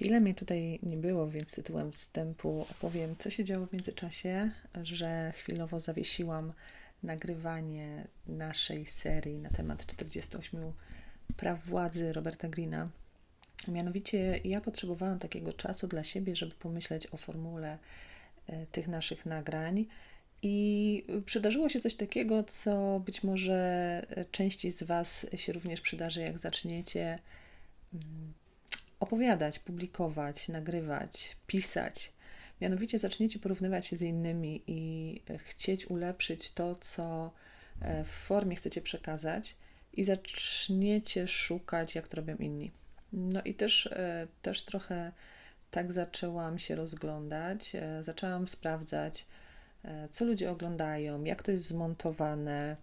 Chwilę mnie tutaj nie było, więc tytułem wstępu opowiem, co się działo w międzyczasie, że chwilowo zawiesiłam nagrywanie naszej serii na temat 48 praw władzy Roberta Greena. Mianowicie ja potrzebowałam takiego czasu dla siebie, żeby pomyśleć o formule e, tych naszych nagrań. I przydarzyło się coś takiego, co być może części z Was się również przydarzy, jak zaczniecie mm, opowiadać, publikować, nagrywać, pisać. Mianowicie zaczniecie porównywać się z innymi i chcieć ulepszyć to, co e, w formie chcecie przekazać, i zaczniecie szukać, jak to robią inni. No i też, e, też trochę tak zaczęłam się rozglądać, e, zaczęłam sprawdzać, co ludzie oglądają, jak to jest zmontowane,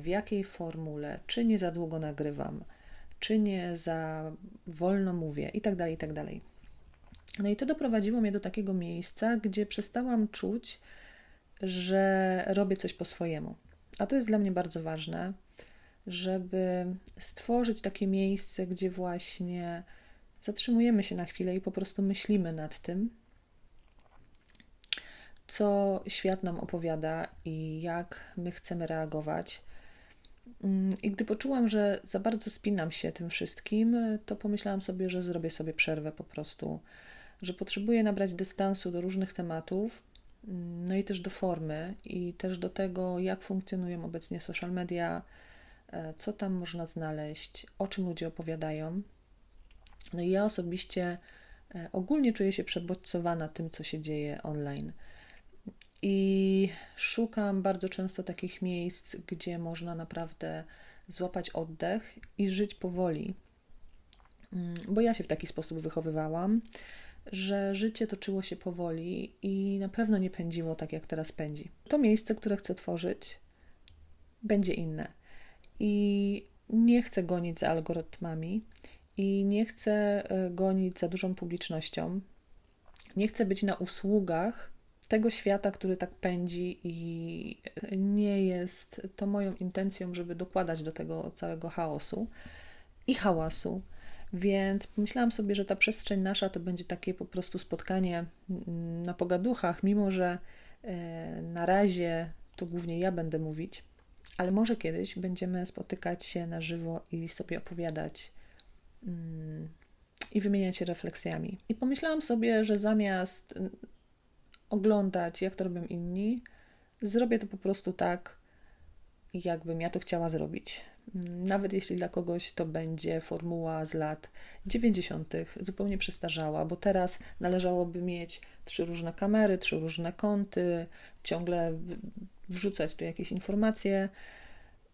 w jakiej formule, czy nie za długo nagrywam czy nie za wolno mówię i tak dalej, i tak dalej. No i to doprowadziło mnie do takiego miejsca, gdzie przestałam czuć, że robię coś po swojemu. A to jest dla mnie bardzo ważne, żeby stworzyć takie miejsce, gdzie właśnie zatrzymujemy się na chwilę i po prostu myślimy nad tym, co świat nam opowiada i jak my chcemy reagować I gdy poczułam, że za bardzo spinam się tym wszystkim, to pomyślałam sobie, że zrobię sobie przerwę po prostu, że potrzebuję nabrać dystansu do różnych tematów, mm, no i też do formy, i też do tego, jak funkcjonują obecnie social media, e, co tam można znaleźć, o czym ludzie opowiadają. No i ja osobiście e, ogólnie czuję się przebodźcowana tym, co się dzieje online. I szukam bardzo często takich miejsc, gdzie można naprawdę złapać oddech i żyć powoli. Mm, bo ja się w taki sposób wychowywałam, że życie toczyło się powoli i na pewno nie pędziło tak, jak teraz pędzi. To miejsce, które chcę tworzyć, będzie inne. I nie chcę gonić za algorytmami i nie chcę e, gonić za dużą publicznością. Nie chcę być na usługach tego świata, który tak pędzi i nie jest to moją intencją, żeby dokładać do tego całego chaosu i hałasu. Więc pomyślałam sobie, że ta przestrzeń nasza to będzie takie po prostu spotkanie na pogaduchach, mimo że e, na razie to głównie ja będę mówić, ale może kiedyś będziemy spotykać się na żywo i sobie opowiadać mm, i wymieniać się refleksjami. I pomyślałam sobie, że zamiast oglądać, jak to robią inni. Zrobię to po prostu tak, jakbym ja to chciała zrobić. Nawet jeśli dla kogoś to będzie formuła z lat 90., zupełnie przestarzała, bo teraz należałoby mieć trzy różne kamery, trzy różne kąty, ciągle wrzucać tu jakieś informacje.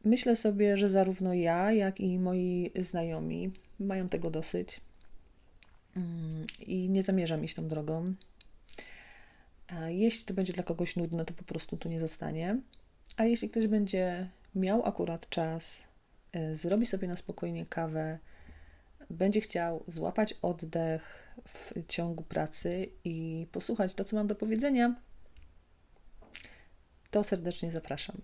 Myślę sobie, że zarówno ja, jak i moi znajomi mają tego dosyć mm, i nie zamierzam iść tą drogą. Jeśli to będzie dla kogoś nudne, to po prostu tu nie zostanie. A jeśli ktoś będzie miał akurat czas, e, zrobi sobie na spokojnie kawę, będzie chciał złapać oddech w ciągu pracy i posłuchać to, co mam do powiedzenia, to serdecznie zapraszam.